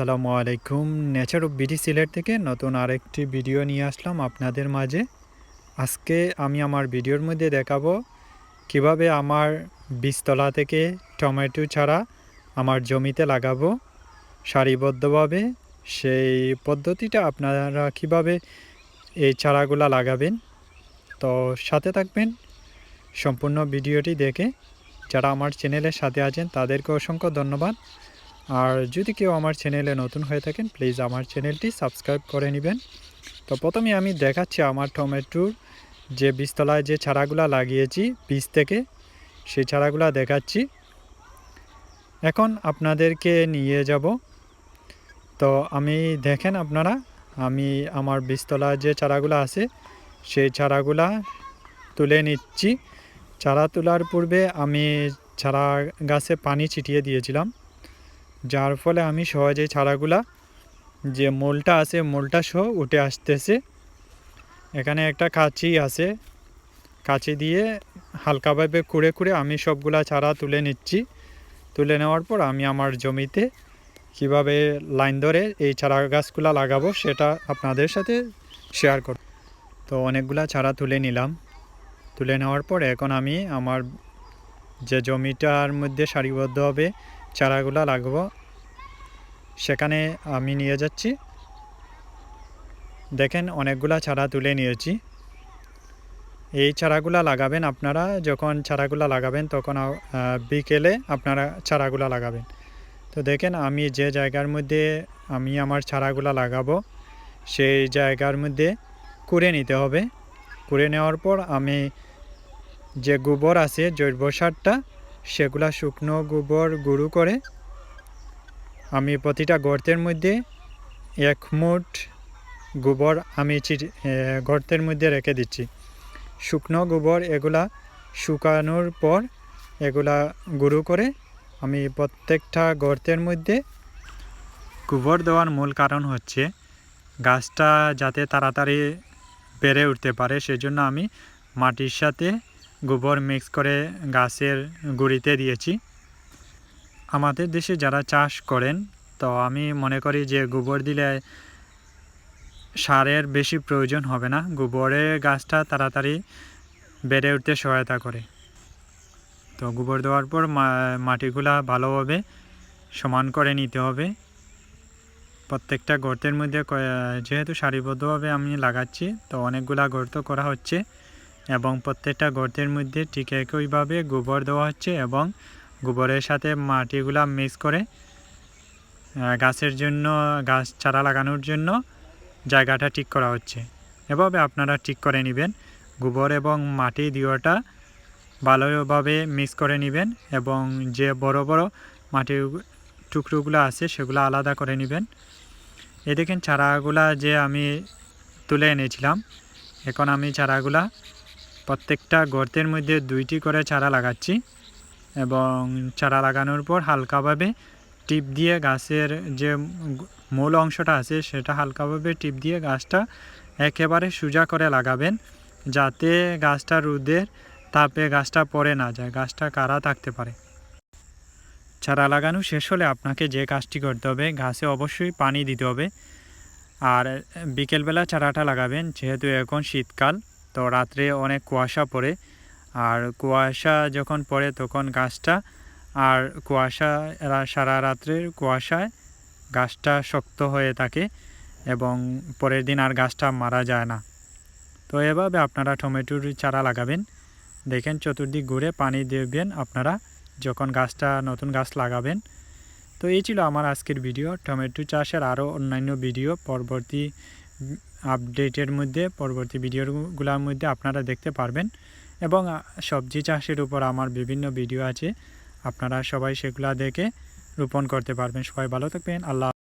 আসসালামু আলাইকুম। Nature of BD Sylhet থেকে নতুন আরেকটি ভিডিও নিয়ে আসলাম আপনাদের মাঝে। আজকে আমি আমার ভিডিওর মধ্যে দেখাবো কীভাবে আমার বীজতলা থেকে টমেটো ছাড়া আমার জমিতে লাগাবো। সারিবদ্ধভাবে সেই পদ্ধতিটা আপনারা কীভাবে এই চারাগুলা লাগাবেন। তো সাথে থাকবেন সম্পূর্ণ ভিডিওটি দেখে। যারা আমার চ্যানেলের সাথে আছেন তাদেরকে অসংখ্য ধন্যবাদ। আর যদি কেউ আমার চ্যানেলে নতুন হয়ে থাকেন প্লিজ আমার চ্যানেলটি সাবস্ক্রাইব করে নেবেন। তো প্রথমে আমি দেখাচ্ছি আমার টমেটোর যে বীজতলায় যে চারাগুলা লাগিয়েছি, বীজ থেকে। সেই চারাগুলা দেখাচ্ছি। এখন আপনাদেরকে নিয়ে যাব। তো আমি, দেখেন আপনারা, আমি আমার বীজতলায় যে চারাগুলো আছে, সেই চারাগুলা তুলে নিচ্ছি। চারা তোলার পূর্বে আমি চারা গাছে পানি ছিটিয়ে দিয়েছিলাম। যার ফলে আমি সহজেই চারাগুলা যে মোলটা আছে, মোলটা সহ উঠে আসতেছে। এখানে একটা কাঁচি আছে। কাঁচি দিয়ে হালকাভাবে কুড়ে কুড়ে আমি সবগুলা চারা তুলে নিচ্ছি। তুলে নেওয়ার পর আমি আমার জমিতে কীভাবে লাইন ধরে এই চারা গাছগুলা লাগাবো সেটা আপনাদের সাথে শেয়ার করব। তো অনেকগুলা চারা তুলে নিলাম। তুলে নেওয়ার পর এখন আমি আমার যে জমিটার মধ্যে সারিবদ্ধভাবে চারাগুলা লাগাবো। সেখানে আমি নিয়ে যাচ্ছি। দেখেন অনেকগুলা চারা তুলে নিয়েছি। এই চারাগুলা লাগাবেন আপনারা, যখন চারাগুলা লাগাবেন তখন বিকেলে আপনারা চারাগুলা লাগাবেন। তো দেখেন আমি যে জায়গার মধ্যে আমি আমার চারাগুলা লাগাবো, সেই জায়গার মধ্যে কুড়ে নিতে হবে। কুড়ে নেওয়ার পর আমি যে গোবর আছে, জৈব সারটা সেগুলা শুকনো গোবর গুঁড়ো করে আমি প্রতিটা গর্তের মধ্যে এক মুঠ গোবর আমি গর্তের মধ্যে রেখে দিচ্ছি। শুকনো গোবর এগুলা শুকানোর পর এগুলা গুঁড়ো করে আমি প্রত্যেকটা গর্তের মধ্যে গোবর দেওয়ার মূল কারণ হচ্ছে গাছটা যাতে তাড়াতাড়ি বেড়ে উঠতে পারে, সেজন্য আমি মাটির সাথে গোবর মিক্স করে গাছের গুঁড়িতে দিয়েছি। আমাদের দেশে যারা চাষ করেন, তো আমি মনে করি যে গোবর দিলে সারের বেশি প্রয়োজন হবে না। গোবরে গাছটা তাড়াতাড়ি বেড়ে উঠতে সহায়তা করে। তো গোবর দেওয়ার পর মাটিগুলা ভালোভাবে সমান করে নিতে হবে। প্রত্যেকটা গর্তের মধ্যে যেহেতু সারিবদ্ধভাবে আমি লাগাচ্ছি, তো অনেকগুলা গর্ত করা হচ্ছে। এবং প্রত্যেকটা গর্তের মধ্যে ঠিক একইভাবে গোবর দেওয়া হচ্ছে এবং গোবরের সাথে মাটিগুলা মিক্স করে গাছের জন্য, গাছ চারা লাগানোর জন্য জায়গাটা ঠিক করা হচ্ছে। এভাবে আপনারা ঠিক করে নেবেন, গোবর এবং মাটি দিওয়াটা ভালোভাবে মিক্স করে নেবেন এবং যে বড় বড় মাটির টুকরোগুলো আছে সেগুলো আলাদা করে নেবেন। এ দেখেন চারাগুলা যে আমি তুলে এনেছিলাম, এখন আমি চারাগুলা প্রত্যেকটা গর্তের মধ্যে দুইটি করে চারা লাগাচ্ছি এবং চারা লাগানোর পর হালকাভাবে টিপ দিয়ে গাছের যে মূল অংশটা আছে সেটা হালকাভাবে টিপ দিয়ে গাছটা একেবারে সোজা করে লাগাবেন যাতে গাছটা রোদের তাপে গাছটা পড়ে না যায়, গাছটা কারা থাকতে পারে। চারা লাগানো শেষ হলে আপনাকে যে কাজটি করতে হবে, গাছে অবশ্যই পানি দিতে হবে। আর বিকেলবেলা চারাটা লাগাবেন, যেহেতু এখন শীতকাল। তো রাত্রে অনেক কুয়াশা পড়ে। আর কুয়াশা যখন পড়ে তখন গাছটা, আর কুয়াশা সারা রাত্রের কুয়াশায় গাছটা শক্ত হয়ে থাকে এবং পরের দিন আর গাছটা মারা যায় না। তো এভাবে আপনারা টমেটোর চারা লাগাবেন। দেখেন চতুর্দিক ঘুরে পানি দেবেন আপনারা যখন গাছটা নতুন গাছ লাগাবেন। তো এই ছিল আমার আজকের ভিডিও। টমেটো চাষের আরও অন্যান্য ভিডিও। পরবর্তী আপডেটের মধ্যে, পরবর্তী ভিডিওগুলোর মধ্যে আপনারা দেখতে পারবেন এবং সবজি চাষের উপর আমার বিভিন্ন ভিডিও আছে। আপনারা সবাই সেগুলা দেখে রোপণ করতে পারবেন। সবাই ভালো থাকবেন। আল্লাহ